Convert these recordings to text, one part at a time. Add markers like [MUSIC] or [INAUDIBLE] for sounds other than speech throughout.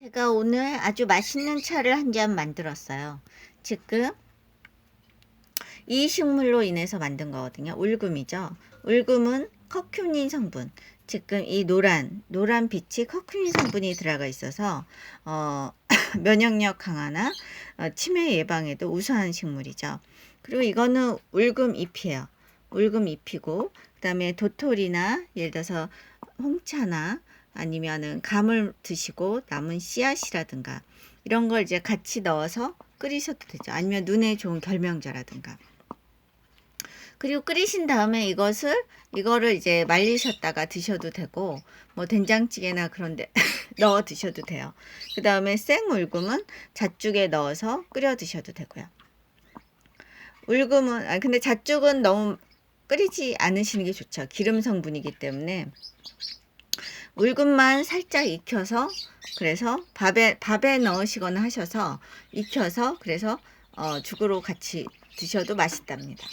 제가 오늘 아주 맛있는 차를 한 잔 만들었어요. 지금 이 식물로 인해서 만든 거거든요. 울금이죠. 울금은 커큐민 성분. 지금 이 노란 노란 빛이 커큐민 성분이 들어가 있어서 어, [COUGHS] 면역력 강화나 어, 치매 예방에도 우수한 식물이죠. 그리고 이거는 울금 잎이에요. 울금 잎이고 그 다음에 도토리나 예를 들어서 홍차나 아니면은 감을 드시고 남은 씨앗이라든가 이런 걸 이제 같이 넣어서 끓이셔도 되죠. 아니면 눈에 좋은 결명자라든가. 그리고 끓이신 다음에 이것을 이거를 이제 말리셨다가 드셔도 되고 뭐 된장찌개나 그런데 [LAUGHS] 넣어 드셔도 돼요. 그 다음에 생 울금은 잣죽에 넣어서 끓여 드셔도 되고요. 울금은 아 근데 잣죽은 너무 끓이지 않으시는 게 좋죠. 기름 성분이기 때문에 울금만 살짝 익혀서 그래서 밥에 밥에 넣으시거나 하셔서 익혀서 그래서 어, 죽으로 같이 드셔도 맛있답니다.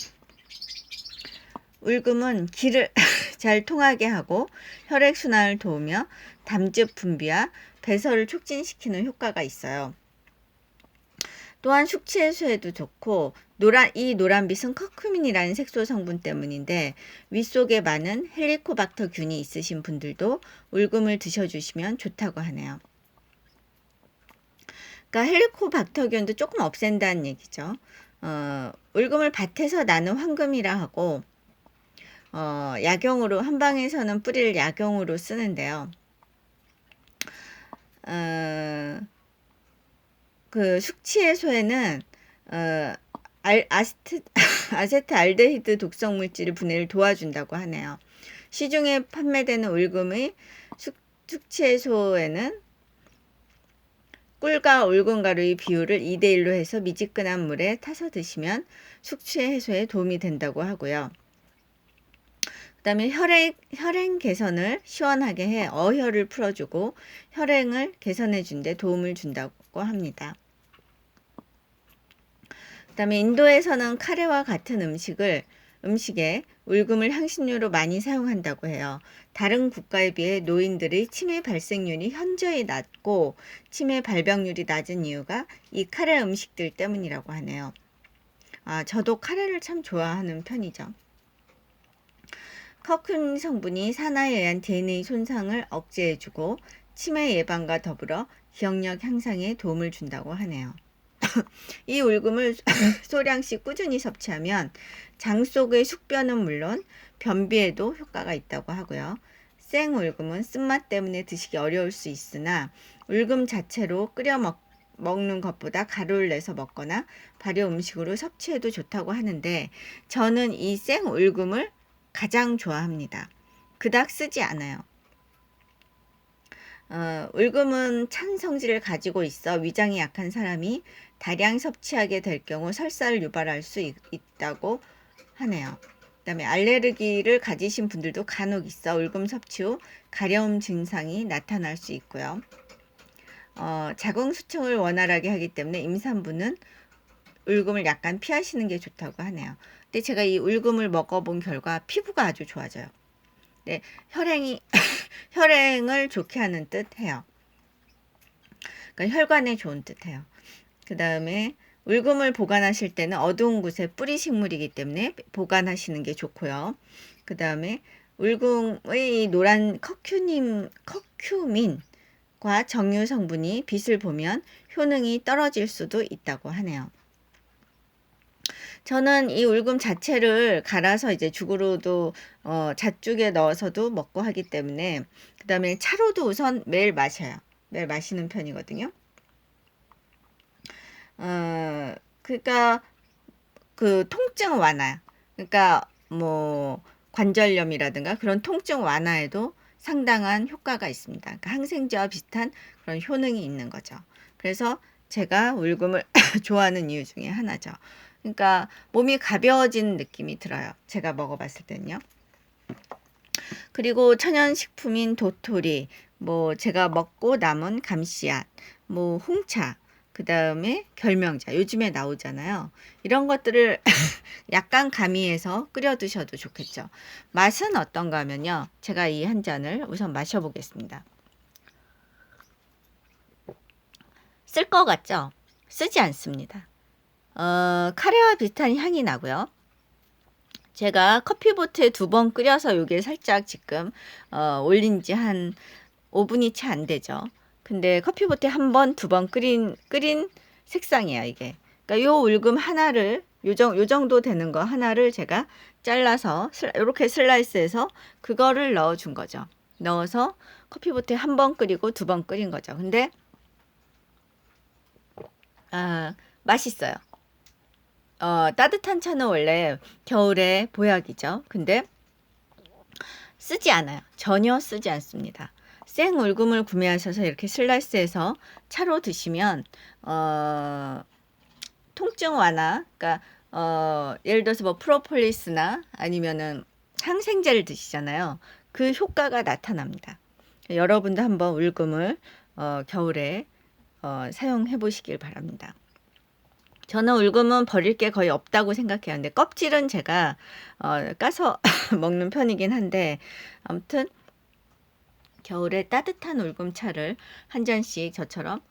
울금은 기를 [LAUGHS] 잘 통하게 하고 혈액 순환을 도우며 담즙 분비와 배설을 촉진시키는 효과가 있어요. 또한 숙취 해소에도 좋고 노란 이 노란빛은 커큐민이라는 색소 성분 때문인데 위 속에 많은 헬리코박터 균이 있으신 분들도 울금을 드셔주시면 좋다고 하네요. 그러니까 헬리코박터균도 조금 없앤다는 얘기죠. 어, 울금을 밭에서 나는 황금이라 하고 어, 약용으로 한방에서는 뿌리를 약용으로 쓰는데요. 어, 그 숙취 해소에는 어, 알, 아스트, [LAUGHS] 아세트 알데히드 독성 물질의 분해를 도와준다고 하네요. 시중에 판매되는 울금의 숙, 숙취 해소에는 꿀과 울금가루의 비율을 2대1로 해서 미지근한 물에 타서 드시면 숙취 해소에 도움이 된다고 하고요. 그 다음에 혈액, 혈행 개선을 시원하게 해 어혈을 풀어주고 혈행을 개선해 준 데 도움을 준다고 합니다. 그다음에 인도에서는 카레와 같은 음식을 음식에 울금을 향신료로 많이 사용한다고 해요. 다른 국가에 비해 노인들의 치매 발생률이 현저히 낮고 치매 발병률이 낮은 이유가 이 카레 음식들 때문이라고 하네요. 아, 저도 카레를 참 좋아하는 편이죠. 커큐민 성분이 산화에 의한 DNA 손상을 억제해주고 치매 예방과 더불어 기억력 향상에 도움을 준다고 하네요. [LAUGHS] 이 울금을 [LAUGHS] 소량씩 꾸준히 섭취하면 장 속의 숙변은 물론 변비에도 효과가 있다고 하고요. 생 울금은 쓴맛 때문에 드시기 어려울 수 있으나 울금 자체로 끓여 먹, 먹는 것보다 가루를 내서 먹거나 발효 음식으로 섭취해도 좋다고 하는데 저는 이 생 울금을 가장 좋아합니다. 그닥 쓰지 않아요. 어, 울금은 찬 성질을 가지고 있어 위장이 약한 사람이 다량 섭취하게 될 경우 설사를 유발할 수 있, 다고 하네요. 그다음에 알레르기를 가지신 분들도 간혹 있어 울금 섭취 후 가려움 증상이 나타날 수 있고요. 어, 자궁 수청을 원활하게 하기 때문에 임산부는 울금을 약간 피하시는 게 좋다고 하네요. 근데 제가 이 울금을 먹어본 결과 피부가 아주 좋아져요. 네, 혈행이 [LAUGHS] 혈행을 좋게 하는 뜻해요. 그러니까 혈관에 좋은 뜻해요. 그 다음에 울금을 보관하실 때는 어두운 곳에 뿌리 식물이기 때문에 보관하시는 게 좋고요. 그 다음에 울금의 노란 커큐님, 커큐민과 정유 성분이 빛을 보면 효능이 떨어질 수도 있다고 하네요. 저는 이 울금 자체를 갈아서 이제 죽으로도 어, 잣죽에 넣어서도 먹고 하기 때문에 그 다음에 차로도 우선 매일 마셔요. 매일 마시는 편이거든요. 어, 그러니까 그 통증 완화. 그러니까 뭐 관절염이라든가 그런 통증 완화에도 상당한 효과가 있습니다. 그러니까 항생제와 비슷한 그런 효능이 있는 거죠. 그래서 제가 울금을 [LAUGHS] 좋아하는 이유 중에 하나죠. 그러니까 몸이 가벼워진 느낌이 들어요. 제가 먹어봤을 때는요. 그리고 천연식품인 도토리, 뭐 제가 먹고 남은 감씨앗, 뭐 홍차, 그 다음에 결명자 요즘에 나오잖아요. 이런 것들을 [LAUGHS] 약간 가미해서 끓여 드셔도 좋겠죠. 맛은 어떤가 하면요. 제가 이 한 잔을 우선 마셔보겠습니다. 쓸 것 같죠? 쓰지 않습니다. 어, 카레와 비슷한 향이 나고요. 제가 커피보트에 두 번 끓여서 요게 살짝 지금 어, 올린 지 한 5분이 채 안 되죠. 근데 커피보트에 한 번, 두 번 끓인 끓인 색상이에요, 이게. 그러니까 요 울금 하나를 요정 요 정도 되는 거 하나를 제가 잘라서 이렇게 슬라이스해서 그거를 넣어 준 거죠. 넣어서 커피보트에 한 번 끓이고 두 번 끓인 거죠. 근데 아, 맛있어요. 어, 따뜻한 차는 원래 겨울에 보약이죠. 근데 쓰지 않아요. 전혀 쓰지 않습니다. 생 울금을 구매하셔서 이렇게 슬라이스해서 차로 드시면 어, 통증 완화, 그러니까 어, 예를 들어서 뭐 프로폴리스나 아니면은 항생제를 드시잖아요. 그 효과가 나타납니다. 여러분도 한번 울금을 어, 겨울에 어, 사용해 보시길 바랍니다. 저는 울금은 버릴 게 거의 없다고 생각해요. 근데 껍질은 제가 어, 까서 [LAUGHS] 먹는 편이긴 한데 아무튼 겨울에 따뜻한 울금차를 한 잔씩 저처럼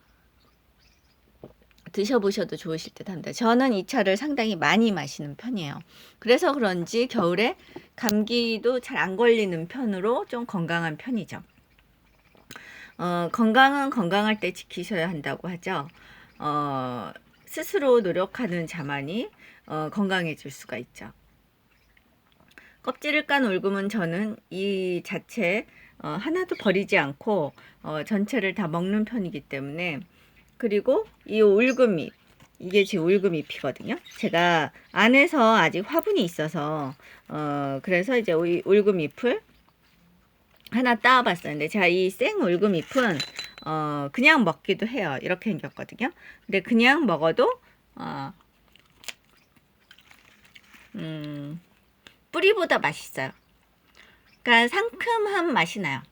드셔보셔도 좋으실 듯 합니다. 저는 이 차를 상당히 많이 마시는 편이에요. 그래서 그런지 겨울에 감기도 잘 안 걸리는 편으로 좀 건강한 편이죠. 어, 건강은 건강할 때 지키셔야 한다고 하죠. 어, 스스로 노력하는 자만이 어, 건강해질 수가 있죠. 껍질을 깐 울금은 저는 이 자체 어, 하나도 버리지 않고 어, 전체를 다 먹는 편이기 때문에 그리고 이 울금잎 이게 지금 울금잎이거든요. 제가 안에서 아직 화분이 있어서 어 그래서 이제 이 울금잎을 하나 따와봤어요. 근데 제가 이생 울금잎은 어 그냥 먹기도 해요. 이렇게 생겼거든요. 근데 그냥 먹어도 어 음, 뿌리보다 맛있어요. 그러니까 상큼한 맛이 나요.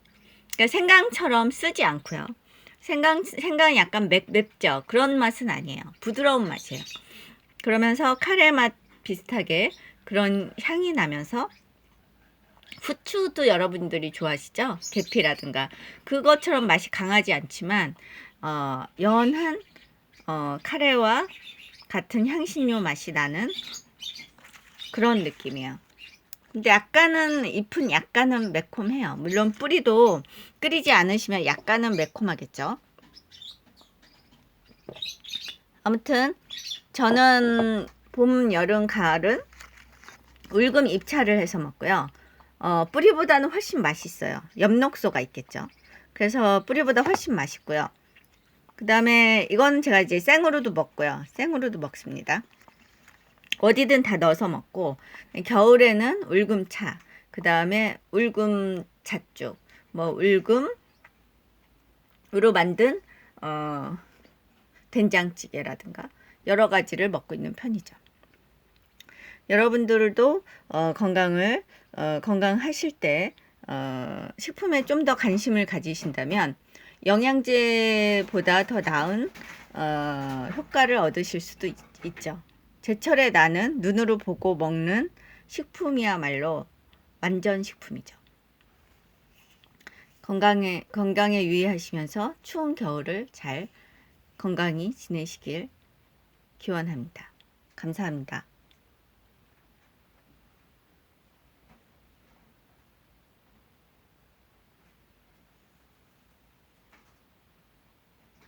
그러니까 생강처럼 쓰지 않고요. 생강 생강이 약간 맵, 맵죠. 그런 맛은 아니에요. 부드러운 맛이에요. 그러면서 카레 맛 비슷하게 그런 향이 나면서 후추도 여러분들이 좋아하시죠? 계피라든가 그것처럼 맛이 강하지 않지만 어, 연한 어, 카레와 같은 향신료 맛이 나는 그런 느낌이에요. 근데 약간은 잎은 약간은 매콤해요. 물론 뿌리도 끓이지 않으시면 약간은 매콤하겠죠. 아무튼 저는 봄, 여름, 가을은 울금 잎차를 해서 먹고요. 어, 뿌리보다는 훨씬 맛있어요. 엽록소가 있겠죠. 그래서 뿌리보다 훨씬 맛있고요. 그 다음에 이건 제가 이제 생으로도 먹고요. 생으로도 먹습니다. 어디든 다 넣어서 먹고 겨울에는 울금차, 그 다음에 울금 잣죽, 뭐 울금으로 만든 어, 된장찌개라든가 여러 가지를 먹고 있는 편이죠. 여러분들도 어, 건강을 어, 건강하실 때 어, 식품에 좀 더 관심을 가지신다면 영양제보다 더 나은 어, 효과를 얻으실 수도 있, 있죠. 제철에 나는 눈으로 보고 먹는 식품이야말로 완전 식품이죠. 건강에 건강에 유의하시면서 추운 겨울을 잘 건강히 지내시길 기원합니다. 감사합니다.